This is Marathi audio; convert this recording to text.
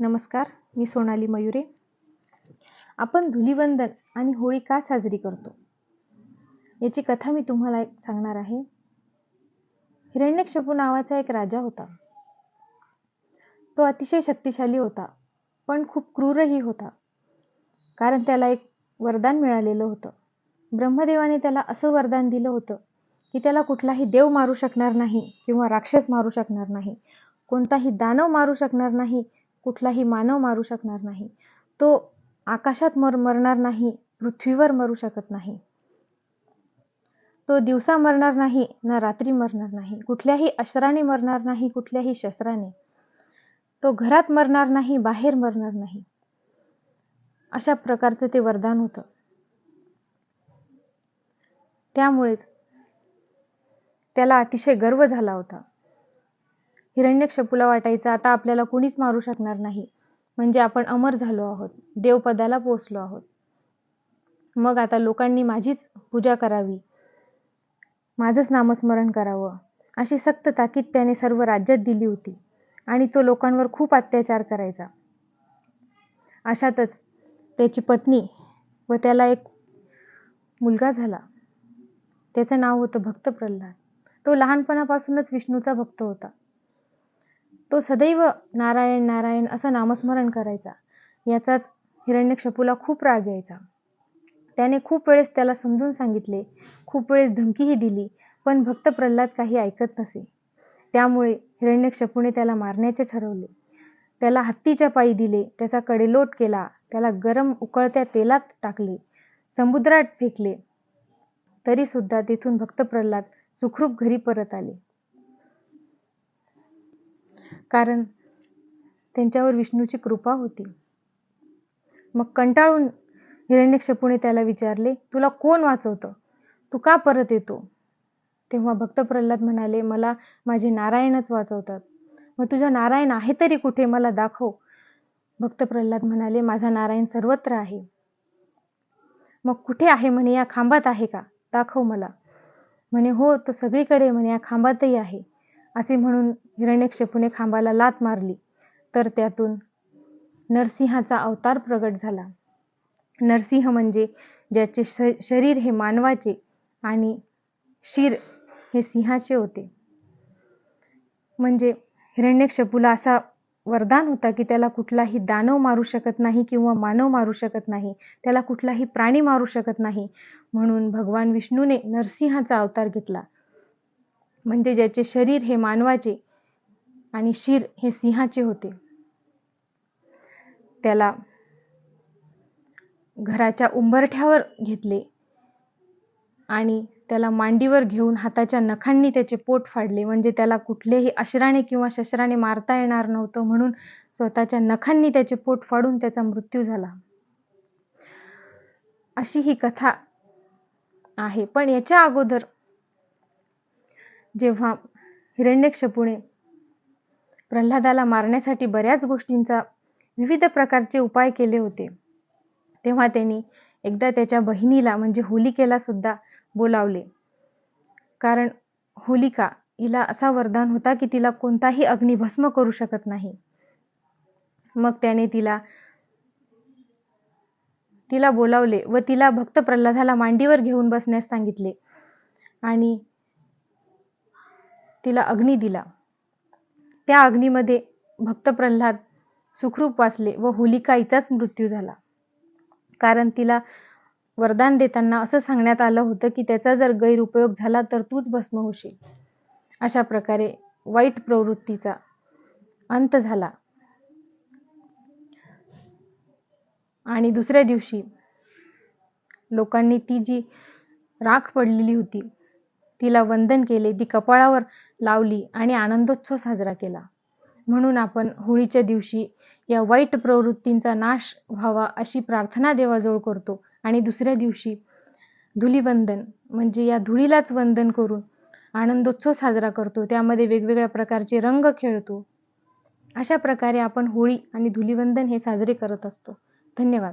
नमस्कार मी सोनाली मयुरे. आपण धुलीवंदन आणि होळी का साजरी करतो? याची कथा मी तुम्हाला एक सांगणार आहे. हिरण्यक्षपू नावाचा एक राजा होता. तो अतिशय शक्तिशाली होता पण खूप क्रूरही होता. कारण त्याला एक वरदान मिळालेलं होतं. ब्रह्मदेवाने त्याला असं वरदान दिलं होतं की त्याला कुठलाही देव मारू शकणार नाही किंवा राक्षस मारू शकणार नाही. कोणताही दानव मारू शकणार नाही. कुठलाही मानव मारू शकणार नाही. तो आकाशात मर मरणार नाही पृथ्वीवर मरू शकत नाही. तो दिवसा मरणार नाही ना रात्री मरणार नाही. कुठल्याही अश्राने मरणार नाही कुठल्याही शस्त्राने. तो घरात मरणार नाही बाहेर मरणार नाही. अशा प्रकारचं ते वरदान होतं. त्यामुळेच त्याला अतिशय गर्व झाला होता. हिरण्यक्षपूला वाटायचं आता आपल्याला कुणीच मारू शकणार नाही. म्हणजे आपण अमर झालो आहोत देवपदाला पोचलो आहोत. मग आता लोकांनी माझीच पूजा करावी. माझंच नामस्मरण करावं. अशी सक्त ताकीद त्याने सर्व राज्यात दिली होती आणि तो लोकांवर खूप अत्याचार करायचा. अशातच त्याची पत्नी व त्याला एक मुलगा झाला. त्याचं नाव होतं भक्त प्रल्हाद तो लहानपणापासूनच विष्णूचा भक्त होता. तो सदैव नारायण नारायण असं नामस्मरण करायचा. याचाच हिरण्यकशपूला खूप राग यायचा. त्याने खूप वेळेस त्याला समजून सांगितले. खूप वेळेस धमकीही दिली पण भक्त प्रल्हाद काही ऐकत नसे. त्यामुळे हिरण्यकशपूने त्याला मारण्याचे ठरवले. त्याला हत्तीच्या पायी दिले त्याचा कडेलोट केला त्याला गरम उकळत्या तेलात टाकले समुद्रात फेकले. तरी सुद्धा तेथून भक्त प्रल्हाद सुखरूप घरी परत आले. कारण त्यांच्यावर विष्णूची कृपा होती. मग कंटाळून हिरण्यक्षपूने त्याला विचारले तुला कोण वाचवतं? तू का परत येतो? तेव्हा भक्त प्रल्हाद म्हणाले मला माझे नारायणच वाचवतात. मग तुझा नारायण आहे तरी कुठे? मला दाखव. भक्त प्रल्हाद म्हणाले माझा नारायण सर्वत्र आहे. मग कुठे आहे? म्हणे या खांबात आहे का? दाखव मला. म्हणे हो तो सगळीकडे म्हणे या खांबातही आहे. असे म्हणून हिरण्यक्षेपूने खांबाला लात मारली. तर त्यातून नरसिंहाचा अवतार प्रगट झाला. नरसिंह म्हणजे ज्याचे शरीर हे मानवाचे आणि शिर हे सिंहाचे होते. म्हणजे हिरण्यक्षपूला असा वरदान होता की त्याला कुठलाही दानव मारू शकत नाही किंवा मानव मारू शकत नाही. त्याला कुठलाही प्राणी मारू शकत नाही. म्हणून भगवान विष्णूने नरसिंहाचा अवतार घेतला. म्हणजे ज्याचे शरीर हे मानवाचे आणि शिर हे सिंहाचे होते. त्याला घराच्या उंबरठ्यावर घेतले आणि त्याला मांडीवर घेऊन हाताच्या नखांनी त्याचे पोट फाडले. म्हणजे त्याला कुठलेही अश्राने किंवा शस्त्राने मारता येणार नव्हतं म्हणून स्वतःच्या नखांनी त्याचे पोट फाडून त्याचा मृत्यू झाला. अशी ही कथा आहे. पण याच्या अगोदर जेव्हा हिरण्यक्षपुणे प्रल्हादाला मारण्यासाठी बऱ्याच गोष्टींचा विविध प्रकारचे उपाय केले होते. तेव्हा त्यांनी एकदा त्याच्या बहिणीला म्हणजे होलिकेला सुद्धा बोलावले. कारण होलिका हिला असा वरदान होता की तिला कोणताही अग्निभस्म करू शकत नाही. मग त्याने तिला तिला बोलावले व तिला भक्त प्रल्हादाला मांडीवर घेऊन बसण्यास सांगितले. आणि तिला अग्नी दिला. त्या अग्नीमध्ये भक्त प्रल्हाद सुखरूप वाचले व होलिका हिचाच मृत्यू झाला. कारण तिला वरदान देताना असं सांगण्यात आलं होतं की त्याचा जर गैरउपयोग झाला तर तूच भस्म होशील. अशा प्रकारे वाईट प्रवृत्तीचा अंत झाला. आणि दुसऱ्या दिवशी लोकांनी ती जी राख पडलेली होती तिला वंदन केले. ती कपाळावर लावली आणि आनंदोत्सव साजरा केला. म्हणून आपण होळीच्या दिवशी या वाईट प्रवृत्तींचा नाश व्हावा अशी प्रार्थना देवाजवळ करतो. आणि दुसऱ्या दिवशी धुलीवंदन म्हणजे या धुळीलाच वंदन करून आनंदोत्सव साजरा करतो. त्यामध्ये वेगवेगळ्या प्रकारचे रंग खेळतो. अशा प्रकारे आपण होळी आणि धुलीवंदन हे साजरे करत असतो. धन्यवाद.